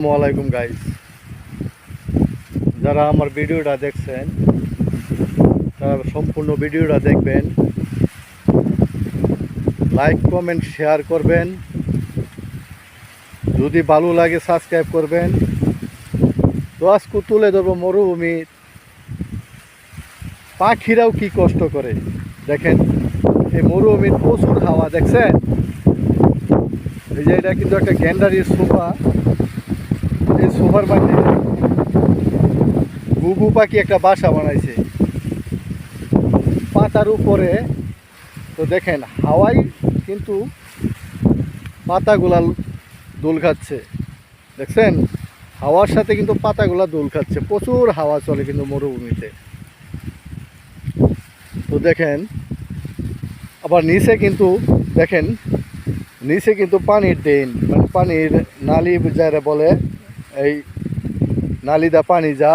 আসসালামাইকুম গাইস যারা আমার ভিডিওটা দেখছেন, তারা সম্পূর্ণ ভিডিওটা দেখবেন। লাইক কমেন্ট শেয়ার করবেন। যদি ভালো লাগে সাবস্ক্রাইব করবেন। তো আজকে তুলে ধরবো মরুভূমি পাখিরাও কি কষ্ট করে। দেখেন, এই মরুভূমির প্রচুর হাওয়া, দেখছেন? এই যে এটা কিন্তু একটা গ্যান্ডারির সোফা। এই সোফার মাঝে গুগু পাখি একটা বাসা বানাইছে। পাতার উপরে, তো দেখেন, হাওয়াই কিন্তু পাতাগুলা দোল খাচ্ছে। দেখছেন? হাওয়ার সাথে কিন্তু পাতাগুলা দোল খাচ্ছে। প্রচুর হাওয়া চলে কিন্তু মরুভূমিতে। তো দেখেন, আবার নিচে কিন্তু, দেখেন, নিচে কিন্তু পানির ড্রেন মানে পানির নালি যারা বলে এই নালিদা পানি যা,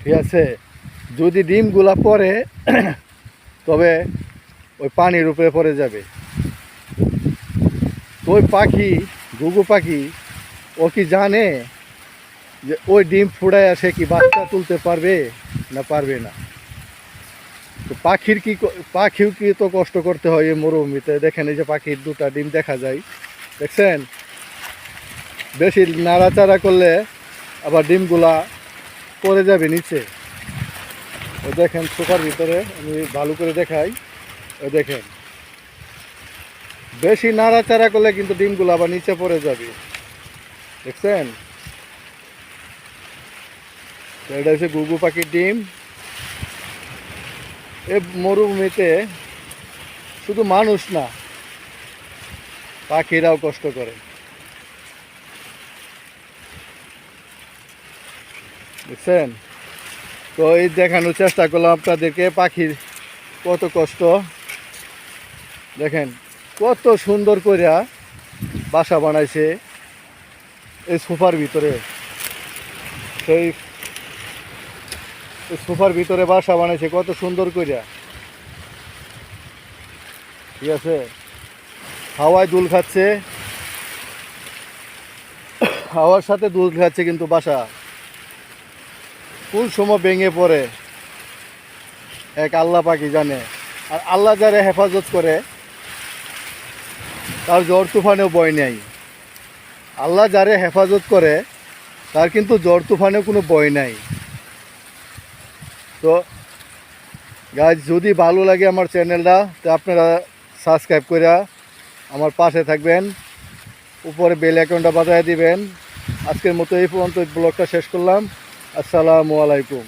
ঠিক আছে? যদি ডিমগুলা পড়ে, তবে ওই পানির উপরে পড়ে যাবে। ওই পাখি, ঘুঘু পাখি, ও কি জানে যে ওই ডিম ফুড়ায় সে কি বাচ্চা তুলতে পারবে না পারবে না? তো পাখির কি পাখিও কি তো কষ্ট করতে হয় এই মরুভূমিতে? দেখেন এই যে পাখির দুটা ডিম দেখা যায়। দেখছেন? বেশি নাড়াচাড়া করলে আবার ডিমগুলা পড়ে যাবে নিচে। ও দেখেন সোফার ভিতরে আমি ভালো করে দেখাই। ও দেখেন। বেশি নাড়াচাড়া করলে কিন্তু ডিমগুলো আবার নিচে পড়ে যাবে। দেখছেন? এটা হচ্ছে গুগু পাখির ডিম। এ মরুভূমিতে শুধু মানুষ না, পাখিরাও কষ্ট করে। বুঝছেন তো এই দেখানোর চেষ্টা করলাম আপনাদেরকে, পাখির কত কষ্ট। দেখেন, কত সুন্দর করিয়া বাসা বানাইছে এই সোফার ভিতরে। সেই সোফার ভিতরে বাসা বানাইছে, কত সুন্দর করিয়া ঠিক আছে? হাওয়ায় দুল খাচ্ছে। হাওয়ার সাথে দুল খাচ্ছে কিন্তু বাসা। কোন সময় ভেঙে পড়ে, এক আল্লাহ পাখি জানে। আর আল্লাহ যারা হেফাজত করে, তার জ্বর তুফানেও বয় নেই। আল্লাহ যারে হেফাজত করে, তার কিন্তু জ্বর তুফানেও কোনো বয় নাই। তো গাছ যদি ভালো লাগে আমার চ্যানেলটা, তো আপনারা সাবস্ক্রাইব করে আমার পাশে থাকবেন। উপরে বেল অ্যাকাউন্টটা বাজায় দিবেন। আজকের মতো এই পর্যন্ত ব্লগটা শেষ করলাম। আসসালামু আলাইকুম।